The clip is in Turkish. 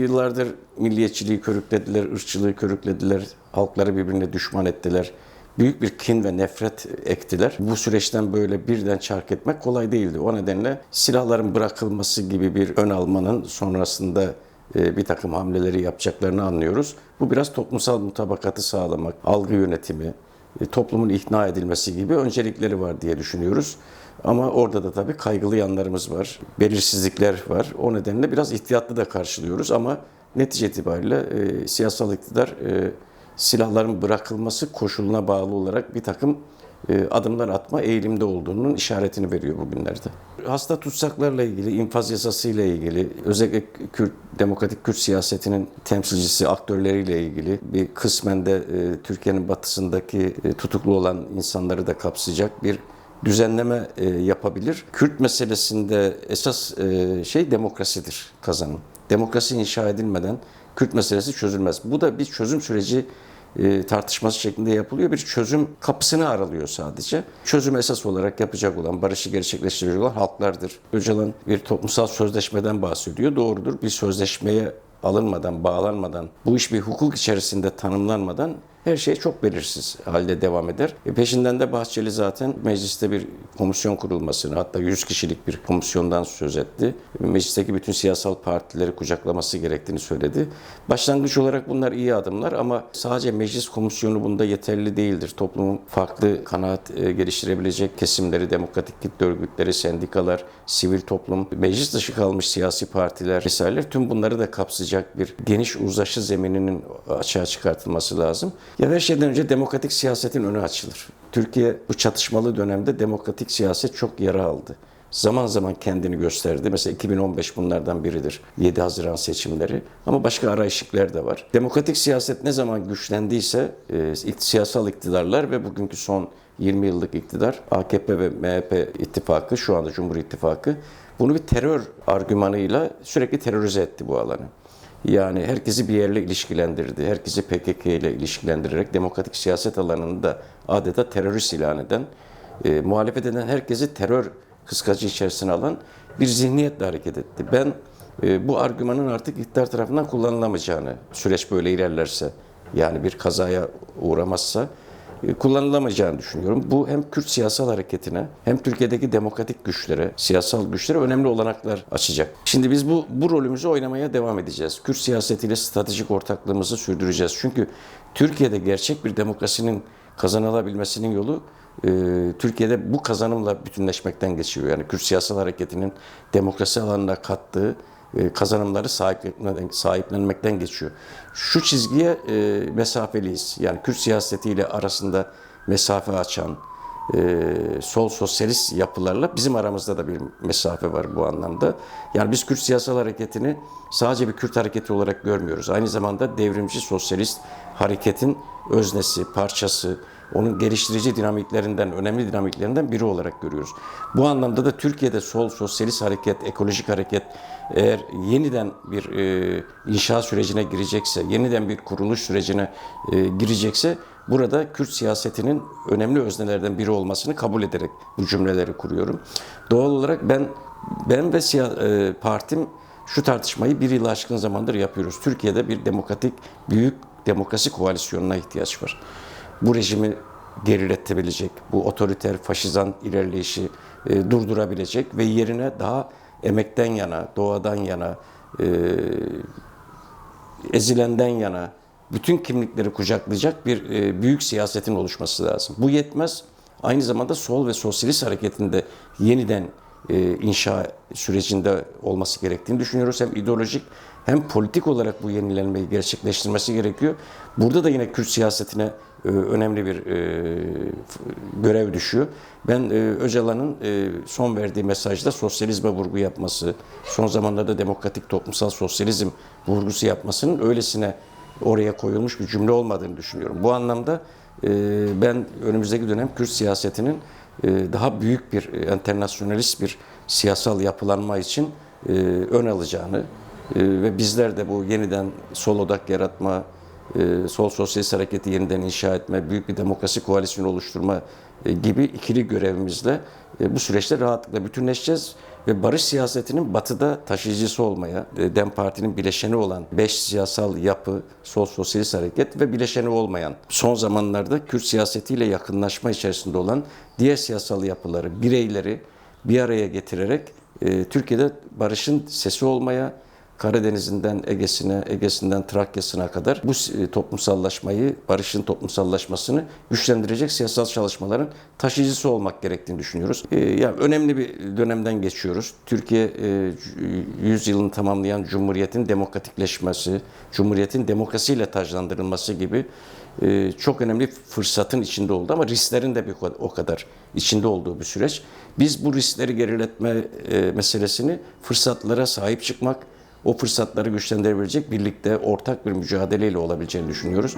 Yıllardır milliyetçiliği körüklediler, ırkçılığı körüklediler, halkları birbirine düşman ettiler. Büyük bir kin ve nefret ektiler. Bu süreçten böyle birden çark etmek kolay değildi. O nedenle silahların bırakılması gibi bir ön almanın sonrasında e, bir takım hamleleri yapacaklarını anlıyoruz. Bu biraz toplumsal mutabakatı sağlamak, algı yönetimi, toplumun ikna edilmesi gibi öncelikleri var diye düşünüyoruz. Ama orada da tabii kaygılı yanlarımız var, belirsizlikler var. O nedenle biraz ihtiyatlı da karşılıyoruz ama netice itibariyle e, siyasal iktidar e, silahların bırakılması koşuluna bağlı olarak bir takım e, adımlar atma eğilimde olduğunun işaretini veriyor bugünlerde. Hasta tutsaklarla ilgili, infaz yasasıyla ilgili, özellikle Kürt, demokratik Kürt siyasetinin temsilcisi, aktörleriyle ilgili bir kısmen de e, Türkiye'nin batısındaki e, tutuklu olan insanları da kapsayacak bir düzenleme e, yapabilir. Kürt meselesinde esas e, şey demokrasidir kazanım. Demokrasi inşa edilmeden Kürt meselesi çözülmez. Bu da bir çözüm süreci e, tartışması şeklinde yapılıyor. Bir çözüm kapısını aralıyor sadece. Çözüm esas olarak yapacak olan, barışı gerçekleştirecek olan halklardır. Öcalan bir toplumsal sözleşmeden bahsediyor. Doğrudur. Bir sözleşmeye alınmadan, bağlanmadan, bu iş bir hukuk içerisinde tanımlanmadan her şey çok belirsiz halde devam eder. E peşinden de Bahçeli zaten mecliste bir komisyon kurulmasını hatta 100 kişilik bir komisyondan söz etti. Meclisteki bütün siyasal partileri kucaklaması gerektiğini söyledi. Başlangıç olarak bunlar iyi adımlar ama sadece meclis komisyonu bunda yeterli değildir. Toplumun farklı kanaat e, geliştirebilecek kesimleri, demokratik kitle örgütleri, sendikalar, sivil toplum, meclis dışı kalmış siyasi partiler vesaireler tüm bunları da kapsayacak bir geniş uzlaşı zemininin açığa çıkartılması lazım. Ya her şeyden önce demokratik siyasetin önü açılır. Türkiye bu çatışmalı dönemde demokratik siyaset çok yara aldı. Zaman zaman kendini gösterdi. Mesela 2015 bunlardan biridir. 7 Haziran seçimleri. Ama başka arayışıklar da var. Demokratik siyaset ne zaman güçlendiyse e, siyasal iktidarlar ve bugünkü son 20 yıllık iktidar AKP ve MHP ittifakı şu anda Cumhur İttifakı bunu bir terör argümanıyla sürekli terörize etti bu alanı. Yani herkesi bir yerle ilişkilendirdi. Herkesi PKK ile ilişkilendirerek demokratik siyaset alanını da adeta terörist ilan eden, e, muhalefet eden herkesi terör kıskacı içerisine alan bir zihniyetle hareket etti. Ben e, bu argümanın artık iktidar tarafından kullanılamayacağını, süreç böyle ilerlerse, yani bir kazaya uğramazsa, kullanılamayacağını düşünüyorum. Bu hem Kürt siyasal hareketine hem Türkiye'deki demokratik güçlere, siyasal güçlere önemli olanaklar açacak. Şimdi biz bu, bu rolümüzü oynamaya devam edeceğiz. Kürt siyasetiyle stratejik ortaklığımızı sürdüreceğiz. Çünkü Türkiye'de gerçek bir demokrasinin kazanılabilmesinin yolu e, Türkiye'de bu kazanımla bütünleşmekten geçiyor. Yani Kürt siyasal hareketinin demokrasi alanına kattığı e, kazanımları sahiplenmekten, geçiyor. Şu çizgiye e, mesafeliyiz. Yani Kürt siyasetiyle arasında mesafe açan e, sol sosyalist yapılarla bizim aramızda da bir mesafe var bu anlamda. Yani biz Kürt siyasal hareketini sadece bir Kürt hareketi olarak görmüyoruz. Aynı zamanda devrimci sosyalist hareketin öznesi, parçası, onun geliştirici dinamiklerinden, önemli dinamiklerinden biri olarak görüyoruz. Bu anlamda da Türkiye'de sol, sosyalist hareket, ekolojik hareket eğer yeniden bir e, inşa sürecine girecekse, yeniden bir kuruluş sürecine e, girecekse burada Kürt siyasetinin önemli öznelerden biri olmasını kabul ederek bu cümleleri kuruyorum. Doğal olarak ben ben ve siya- e, partim şu tartışmayı bir yıl aşkın zamandır yapıyoruz. Türkiye'de bir demokratik, büyük demokrasi koalisyonuna ihtiyaç var bu rejimi geriletebilecek, bu otoriter, faşizan ilerleyişi e, durdurabilecek ve yerine daha emekten yana, doğadan yana, e, ezilenden yana bütün kimlikleri kucaklayacak bir e, büyük siyasetin oluşması lazım. Bu yetmez. Aynı zamanda sol ve sosyalist hareketinde yeniden e, inşa sürecinde olması gerektiğini düşünüyoruz. Hem ideolojik hem politik olarak bu yenilenmeyi gerçekleştirmesi gerekiyor. Burada da yine Kürt siyasetine e, önemli bir e, görev düşüyor. Ben e, Öcalan'ın e, son verdiği mesajda sosyalizme vurgu yapması, son zamanlarda demokratik toplumsal sosyalizm vurgusu yapmasının öylesine oraya koyulmuş bir cümle olmadığını düşünüyorum. Bu anlamda e, ben önümüzdeki dönem Kürt siyasetinin e, daha büyük bir e, internasyonalist bir siyasal yapılanma için ön alacağını ve bizler de bu yeniden sol odak yaratma, sol sosyalist hareketi yeniden inşa etme, büyük bir demokrasi koalisyonu oluşturma gibi ikili görevimizle bu süreçte rahatlıkla bütünleşeceğiz ve barış siyasetinin batıda taşıyıcısı olmaya, e, DEM Parti'nin bileşeni olan beş siyasal yapı, sol sosyalist hareket ve bileşeni olmayan, son zamanlarda Kürt siyasetiyle yakınlaşma içerisinde olan diğer siyasal yapıları, bireyleri bir araya getirerek e, Türkiye'de barışın sesi olmaya, Karadeniz'inden Ege'sine, Ege'sinden Trakya'sına kadar bu e, toplumsallaşmayı, barışın toplumsallaşmasını güçlendirecek siyasal çalışmaların taşıyıcısı olmak gerektiğini düşünüyoruz. E, yani önemli bir dönemden geçiyoruz. Türkiye e, 100 yılını tamamlayan Cumhuriyet'in demokratikleşmesi, Cumhuriyet'in demokrasiyle taclandırılması gibi e, çok önemli fırsatın içinde oldu ama risklerin de bir o kadar içinde olduğu bir süreç. Biz bu riskleri geriletme e, meselesini fırsatlara sahip çıkmak, o fırsatları güçlendirebilecek birlikte ortak bir mücadeleyle olabileceğini düşünüyoruz.